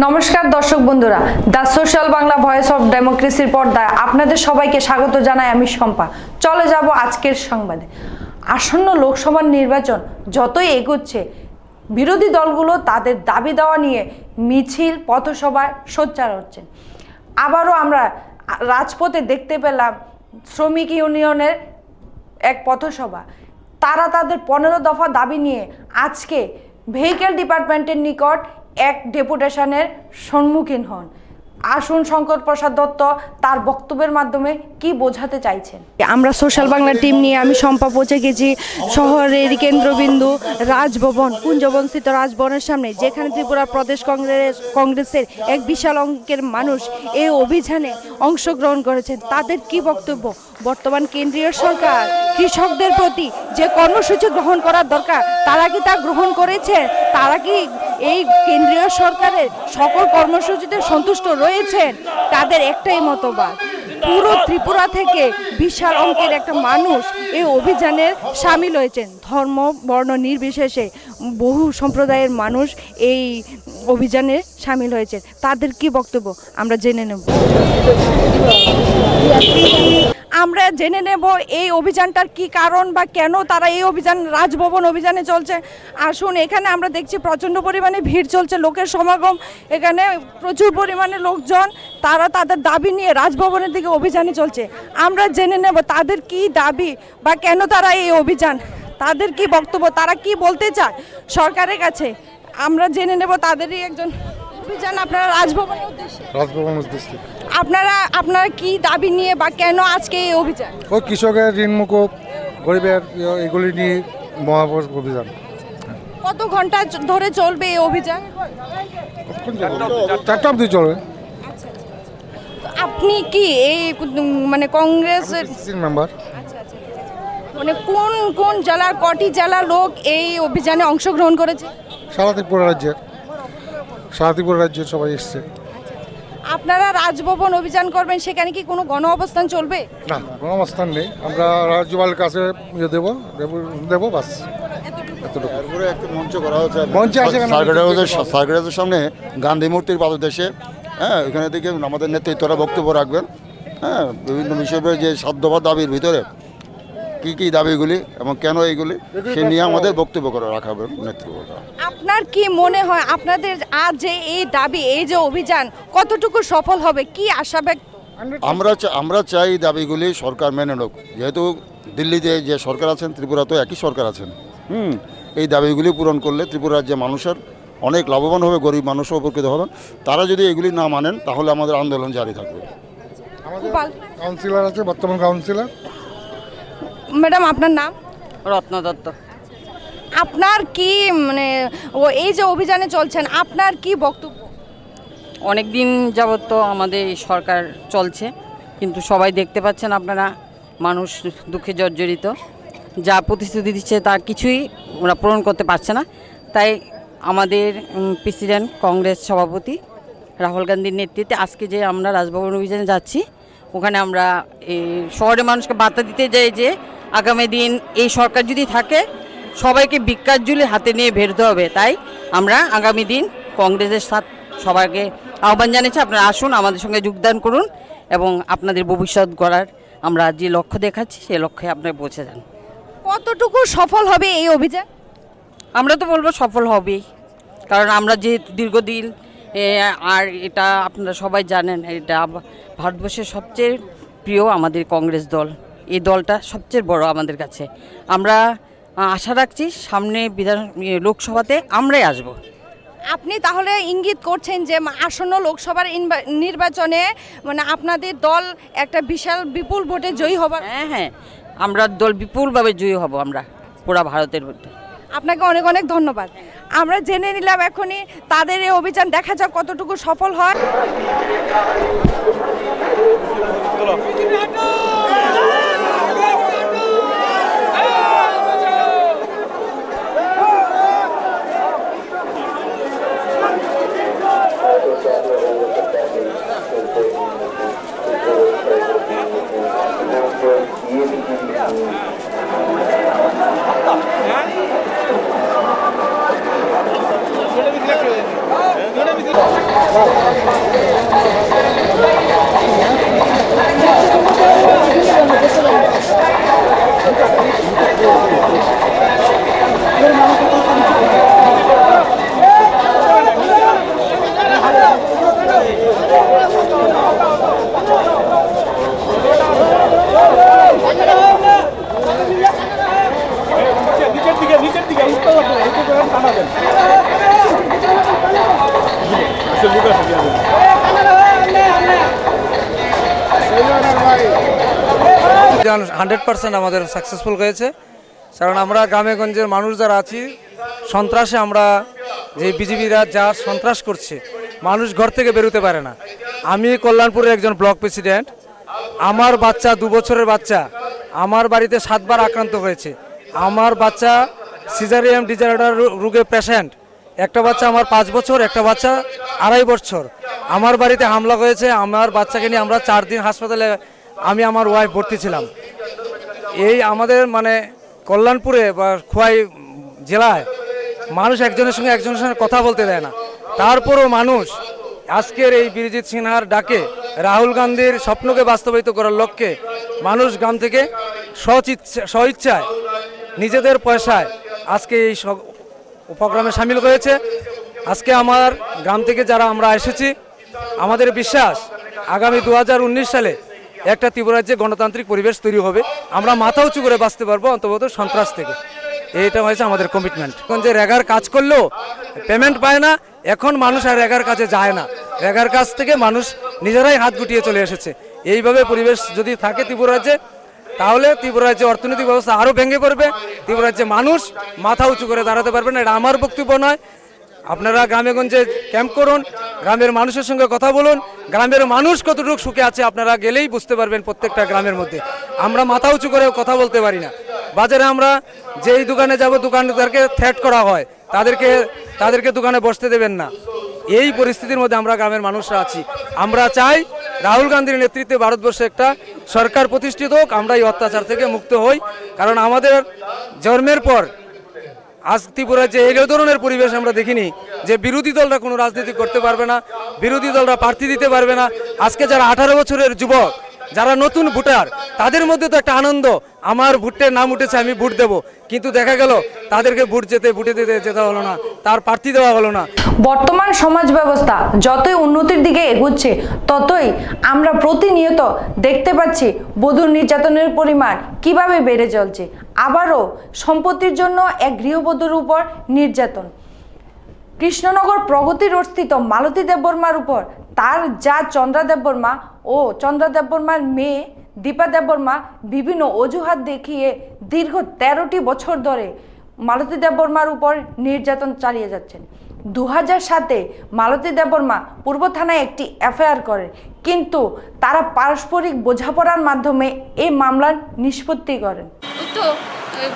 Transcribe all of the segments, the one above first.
নমস্কার দর্শক বন্ধুরা, the social Bangla voice of ডেমোক্রেসির পর্দায় আপনাদের সবাইকে স্বাগত জানাই আমি শম্পা। চলে যাব আজকের সংবাদে। আসন্ন লোকসভার নির্বাচন যতই এগোচ্ছে, বিরোধী দলগুলো তাদের দাবি দেওয়া নিয়ে মিছিল, পথসভায় সোচ্চার হচ্ছেন। আবারও আমরা রাজপথে দেখতে পেলাম শ্রমিক ইউনিয়নের এক পথসভা। তারা তাদের পনেরো দফা দাবি নিয়ে আজকে ভেহিকেল ডিপার্টমেন্টের নিকট এক ডেপুটেশনের সম্মুখীন হন। আসুন শঙ্কর প্রসাদ দত্ত তার বক্তব্যের মাধ্যমে কি বোঝাতে চাইছেন? আমরা সোশ্যাল বাংলা টিম নিয়ে আমি শম্পা পৌঁছে গেছি। শহরের কেন্দ্রবিন্দু রাজভবন কুঞ্জবনস্থিত রাজভবনের সামনে, যেখানে ত্রিপুরা প্রদেশ কংগ্রেস কংগ্রেসের এক বিশাল অঙ্কের মানুষ এই অভিযানে অংশগ্রহণ করেছেন। তাদের কি বক্তব্য? বর্তমান কেন্দ্রীয় সরকার, কৃষকদের প্রতি যে কর্মসূচি গ্রহণ করার দরকার, তারা কি তা গ্রহণ করেছে? তারা কি এই কেন্দ্রীয় সরকারের সকল কর্মসূচিতে সন্তুষ্ট রয়েছেন? তাদের একটাই মতবাদ, পুরো ত্রিপুরা থেকে বিশাল অঙ্কের একটা মানুষ এই অভিযানে সামিল হয়েছেন। ধর্ম, বর্ণ নির্বিশেষে বহু সম্প্রদায়ের মানুষ এই অভিযানে সামিল হয়েছে। তাদের কি বক্তব্য? আমরা জেনে নেব। আমরা জেনে নেব এই অভিযানটার কি কারণ বা কেন তারা এই অভিযান, রাজভবন অভিযানে চলছে। আসুন, এখানে আমরা দেখছি প্রচণ্ড পরিমাণে ভিড় চলছে, লোকের সমাগম। এখানে প্রচুর পরিমাণে লোকজন, তারা তাদের দাবি নিয়ে রাজভবনের দিকে অভিযানে চলছে। আমরা জেনে নেব তাদের কি দাবি বা কেন তারা এই অভিযান তাদের কি বক্তব্য তারা কি বলতে চায় সরকারের কাছে? আমরা জেনে নেব তাদেরই একজন অভিযান আপনারা রাজভবনের উদ্দেশ্যে। রাজভবন উদ্দেশ্যে। আপনারা আপনারা কি দাবি নিয়ে বা কেন আজকে এই অভিযান? ওই কৃষকের ঋণ মুকুব গরিবের ইয়ে, এগুলি নিয়ে মহাপর অভিযান। কত ঘণ্টা ধরে চলবে এই অভিযান? চারটা অবধি চলবে। আপনি কি এই মানে কংগ্রেসের মেম্বার মানে কোন কোন জেলার কটি জেলার লোক এই অভিযানে অংশগ্রহণ করেছে? সারা ত্রিপুরা রাজ্যের। সারা ত্রিপুরা রাজ্যের সবাই এসছে। আপনারা রাজভবন অভিযান করবেন সেখানে কি কোনো গণ অবস্থান চলবে? না কোনো অবস্থান নেই। আমরা রাজ্যপালের কাছে ইয়ে দেবো দেবো- দেবো বাস। সামনে গান্ধী মূর্তির পাদদেশে। হ্যাঁ এখানে থেকে আমাদের নেতৃত্বরা বক্তব্য রাখবেন। হ্যাঁ বিভিন্ন বিষয়ে যে দফা দাবির ভিতরে। কি কি দাবিগুলি এবং কেন এইগুলি সে নিয়ে আমাদের বক্তব্য করে রাখা হবে নেতৃত্বটা আপনার কি মনে হয় আপনাদের আজ যে এই দাবি এই যে অভিযান কতটুকু সফল হবে? কি আশা ব্যক্ত? আমরা চা- আমরা চাই এই দাবিগুলি সরকার মেনে নেক। যেহেতু দিল্লিতে যে সরকার আছেন ত্রিপুরাতেও একই সরকার আছেন। হুম এই দাবিগুলি পূরণ করলে ত্রিপুরা রাজ্যের মানুষের অনেক লাভবান হবে গরিব মানুষও উপকৃত হবেন। তারা যদি এগুলি না মানেন তাহলে আমাদের আন্দোলন জারি থাকবে। আমাদের কাউন্সিলর আছে বর্তমান কাউন্সিলর। ম্যাডাম আপনার নাম? রত্ন দত্ত আপনার কি মানে ও এই যে অভিযানে চলছেন আপনার কি বক্তব্য? অনেক দিন যাবৎ তো আমাদের এই সরকার চলছে কিন্তু সবাই দেখতে পাচ্ছেন আপনারা মানুষ দুঃখে জর্জরিত। যা প্রতিশ্রুতি দিচ্ছে তা কিছুই ওরা পূরণ করতে পারছে না। তাই আমাদের প্রেসিডেন্ট কংগ্রেস সভাপতি রাহুল গান্ধীর নেতৃত্বে আজকে যে আমরা রাজভবন অভিযানে যাচ্ছি ওখানে আমরা এই শহরের মানুষকে বার্তা দিতে যাই যে আগামী দিন এই সরকার যদি থাকে সবাইকে বিকাশ জুলি হাতে নিয়ে বেরোতে হবে। তাই আমরা আগামী দিন কংগ্রেসের সাথ সবাইকে আহ্বান জানিয়েছি আপনারা আসুন আমাদের সঙ্গে যোগদান করুন এবং আপনাদের ভবিষ্যৎ গড়ার আমরা যে লক্ষ্য দেখাচ্ছি সেই লক্ষ্যে আপনারা পৌঁছে যান। কতটুকু সফল হবে এই অভিযান? আমরা তো বলব সফল হবেই কারণ আমরা যেহেতু দীর্ঘদিন আর এটা আপনারা সবাই জানেন এটা ভারতবর্ষের সবচেয়ে প্রিয় আমাদের কংগ্রেস দল। এই দলটা সবচেয়ে বড় আমাদের কাছে। আমরা আশা রাখছি সামনে বিধান লোকসভাতে আমরাই আসব। আপনি তাহলে ইঙ্গিত করছেন যে আসন্ন লোকসভার নির্বাচনে মানে আপনাদের দল একটা বিশাল বিপুল ভোটে জয়ী হবার হ্যাঁ হ্যাঁ। আমরা দল বিপুলভাবে জয়ী হব আমরা পুরা ভারতের মধ্যে। আপনাকে অনেক অনেক ধন্যবাদ। আমরা জেনে নিলাম এখনই তাদের এই অভিযান দেখা যাক কতটুকু সফল হয়। হান্ড্রেড পার্সেন্ট আমাদের সাকসেসফুল হয়েছে। কারণ আমরা গ্রামে গঞ্জের মানুষ যারা আছি, সন্ত্রাসে আমরা যে বিজেপিরা যা সন্ত্রাস করছে, মানুষ ঘর থেকে বেরোতে পারে না। আমি কল্যাণপুরের একজন ব্লক প্রেসিডেন্ট। আমার বাচ্চা, দু বছরের বাচ্চা, আমার বাড়িতে সাতবার আক্রান্ত হয়েছে। আমার বাচ্চা সিজারিয়াম ডিজার্ডার রোগে পেশেন্ট একটা বাচ্চা আমার পাঁচ বছর, একটা বাচ্চা আড়াই বছর। আমার বাড়িতে হামলা হয়েছে, আমার বাচ্চাকে নিয়ে আমরা চার দিন হাসপাতালে আমি আমার ওয়াইফ ভর্তি ছিলাম। এই আমাদের মানে কল্যাণপুরে বা খোয়াই জেলায় মানুষ একজনের সঙ্গে একজনের সঙ্গে কথা বলতে দেয় না। তারপরও মানুষ আজকের এই বিরজিৎ সিনহার ডাকে রাহুল গান্ধীর স্বপ্নকে বাস্তবায়িত করার লক্ষ্যে মানুষ গ্রাম থেকে স্বইচ্ছা স্বইচ্ছায় নিজেদের পয়সায় আজকে এই উপক্রমে সামিল হয়েছে। আজকে আমার গ্রাম থেকে যারা আমরা এসেছি, আমাদের বিশ্বাস আগামী দু হাজার উনিশ সালে একটা ত্রিপুরাজ্যে গণতান্ত্রিক পরিবেশ তৈরি হবে। আমরা মাথা উঁচু করে বাঁচতে পারব অন্তত সন্ত্রাস থেকে। এইটা হয়েছে আমাদের কমিটমেন্ট এখন যে রেগার কাজ করলেও পেমেন্ট পায় না, এখন মানুষ আর রেগার কাজে যায় না। রেগার কাজ থেকে মানুষ নিজেরাই হাত গুটিয়ে চলে এসেছে। এইভাবে পরিবেশ যদি থাকে ত্রিপুরাজ্যে তাহলে ত্রিপুরা রাজ্যে অর্থনৈতিক ব্যবস্থা আরও ভেঙে পড়বে। ত্রিপুরা রাজ্যে মানুষ মাথা উঁচু করে দাঁড়াতে পারবে না, এটা আমার বক্তব্য নয়। আপনারা গ্রামেগঞ্জে ক্যাম্প করুন, গ্রামের মানুষের সঙ্গে কথা বলুন, গ্রামের মানুষ কতটুকু সুখে আছে আপনারা গেলেই বুঝতে পারবেন প্রত্যেকটা গ্রামের মধ্যে। আমরা মাথা উঁচু করে কথা বলতে পারি না। বাজারে আমরা যেই দোকানে যাব, দোকানদারকে থ্রেট করা হয়। তাদেরকে তাদেরকে দোকানে বসতে দেবেন না। এই পরিস্থিতির মধ্যে আমরা গ্রামের মানুষরা আছি। আমরা চাই রাহুল গান্ধীর নেতৃত্বে ভারতবর্ষে একটা সরকার প্রতিষ্ঠিত হোক, আমরা এই অত্যাচার থেকে মুক্ত হই। কারণ আমাদের জন্মের পর আজ ত্রিপুরায় যে এই ধরনের পরিবেশ আমরা দেখিনি, যে বিরোধী দলরা কোনো রাজনীতি করতে পারবে না, বিরোধী দলরা প্রার্থী দিতে পারবে না। আজকে যারা আঠারো বছরের যুবক যারা নতুন ভোটার, তাদের মধ্যে তো একটা আনন্দ, আমার ভোটের নাম উঠেছে, আমি ভোট দেব। কিন্তু দেখা গেল, তাদেরকে ভোট যেতে, ভোটে দিতে যেতে হলো না, তার প্রার্থী দেওয়া হলো না। বর্তমান সমাজ ব্যবস্থা যতই উন্নতির দিকে এগুচ্ছে, ততই আমরা প্রতিনিয়ত দেখতে পাচ্ছি বধূ নির্যাতনের পরিমাণ কীভাবে বেড়ে চলছে। আবারও সম্পত্তির জন্য এক গৃহবধূর উপর নির্যাতন। কৃষ্ণনগর প্রগতি রোড স্থিত মালতী দেববর্মার উপর। তার যা চন্দ্রা দেববর্মা ও চন্দ্রা দেববর্মার মেয়ে দীপা দেববর্মা বিভিন্ন অজুহাত দেখিয়ে দীর্ঘ তেরোটি বছর ধরে মালতী দেববর্মার উপর নির্যাতন চালিয়ে যাচ্ছেন। দু হাজার সাতে মালতী দেববর্মা পূর্ব থানায় একটি এফআইআর করে, কিন্তু তারা পারস্পরিক বোঝাপড়ার মাধ্যমে এই মামলার নিষ্পত্তি করেন। তো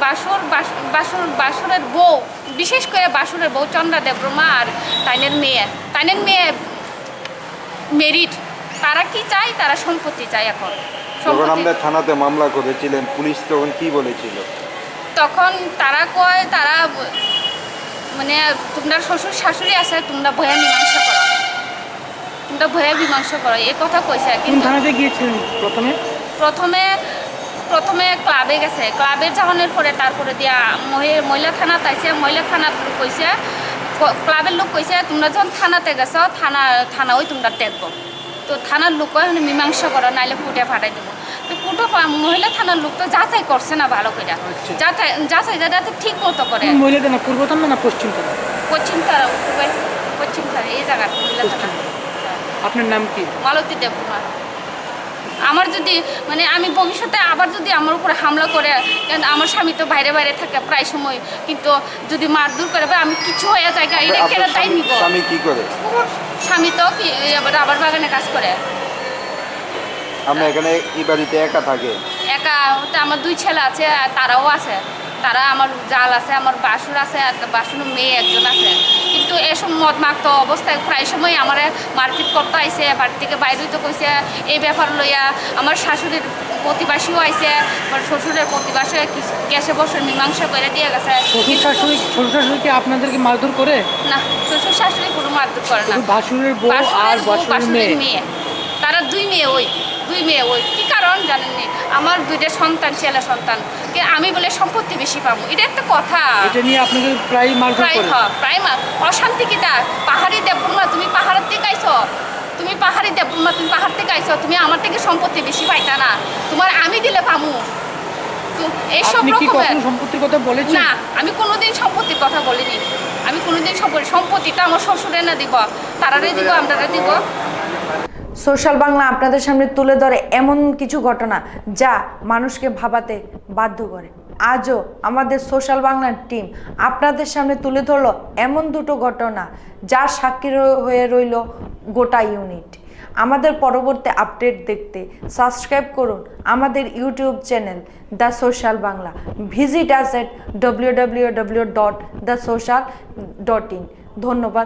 বাসর বাস- বাসর বাসরের বউ বিশেষ করে বাসরের বউ চন্দ্রা দেবরমা আর তাইনের মেয়ে। তাইনের মেয়ে মেরিট তারা কি চায়? তারা সম্পত্তি চায় এখন। যখন আমরা থানাতে মামলা করেছিলেন পুলিশ তখন কি বলেছিল? তখন তারা কয় তারা মানে তোমরা শ্বশুর শাশুড়ি আছে তোমরা ভয়া মীমাংসা করো। তোমরা ভয়া মীমাংসা করো এ কথা কইছে কিন্তু থানাতে গিয়েছিলেন প্রথমে? প্রথমে প্রথমে ক্লাবে গেছে। ক্লাবে যাওয়ানোর পরে তারপরে দিয়া মহি- মহিলা থানা তাইছে মহিলা থানা কইছে ক- ক্লাবের লোক কইছে তোমরা যখন থানাতে গেছ থানা থানা ওই তোমরা দেখব তো থানার লোক "হ্যাঁ, মীমাংসা করো নাইলে কুটে ফাটাই দেবো। তো কুটো মহিলা থানার লোক তো যাচাই করছে না ভালো করে যাচাই যাচাই যাতে ঠিক মতো করে। কোন মহিলাদের না পূর্বতন না পশ্চিম থানা পশ্চিম পাইছে পশ্চিম তারা এই জায়গার মহিলা থানা আপনার নাম কি? মালতী দেবকুমার। আমার যদি মানে আমি ভবিষ্যতে আবার যদি আমার উপরে হামলা করে কেন আমার স্বামী তো বাইরে বাইরে থাকে প্রায় সময় কিন্তু যদি মারধর করে বা আমি কিছু হয়ে যায় এটা কেন তাই নিব? স্বামী কি করে? স্বামী তো কি আবার রাবার বাগানে কাজ করে। আমরা এখানে এই বাড়িতে একা থাকে। একা তো আমার দুই ছেলে আছে আর তারাও আছে। তারা আমার জাল আছে আমার বাসুর আছে আর বাসুর মেয়ে একজন আছে। কিন্তু এসব মদ মাখতো অবস্থায় প্রায় সময় আমার মারপিট করতে আইসে বাড়ি থেকে বাইরে হইতে কইছে এই ব্যাপার লইয়া আমার শাশুড়ির প্রতিবাসীও আইসে আমার শ্বশুরের প্রতিবাসী গ্যাসে বসে মীমাংসা করে দিয়ে গেছে। শ্বশুর শাশুড়ি শ্বশুর শাশুড়িকে আপনাদেরকে মারধর করে? না শ্বশুর শাশুড়ি কোনো মারধর করে না। শুধু বাসুরের বউ আর বাসুরের মেয়ে। তারা দুই মেয়ে ওই। দুই মেয়ে ওই কি কারণ জানেননি আমার দুইটা সন্তান ছেলে সন্তান কি আমি বলে সম্পত্তি বেশি পাবো। এটা একটা কথা। এটা নিয়ে আপনাকে প্রায় প্রায় করে। হ প্রায় অশান্তি কিটা পাহাড়ি তুমি পাহাড়ের থেকে আইছো? তুমি পাহাড়ি দেবমা তুমি পাহাড় থেকে আইছো? তুমি আমার থেকে সম্পত্তি বেশি পাইতা না। তোমার আমি দিলে পামু। এইসব রকমের সম্পত্তির কথা বলেছেন? না আমি কোনোদিন সম্পত্তির কথা বলিনি। আমি কোনোদিন সম্পত্তি সম্পত্তিটা আমার শ্বশুরে না দিব। তারারে দিব আমরা দিব। সোশ্যাল বাংলা আপনাদের সামনে তুলে ধরে এমন কিছু ঘটনা যা মানুষকে ভাবাতে বাধ্য করে। আজও আমাদের সোশ্যাল বাংলার টিম আপনাদের সামনে তুলে ধরলো এমন দুটো ঘটনা যা সাক্ষী হয়ে রইল গোটা ইউনিট। আমাদের পরবর্তী আপডেট দেখতে সাবস্ক্রাইব করুন আমাদের YouTube channel the social Bangla. Visit us at W dot the social dot in ধন্যবাদ।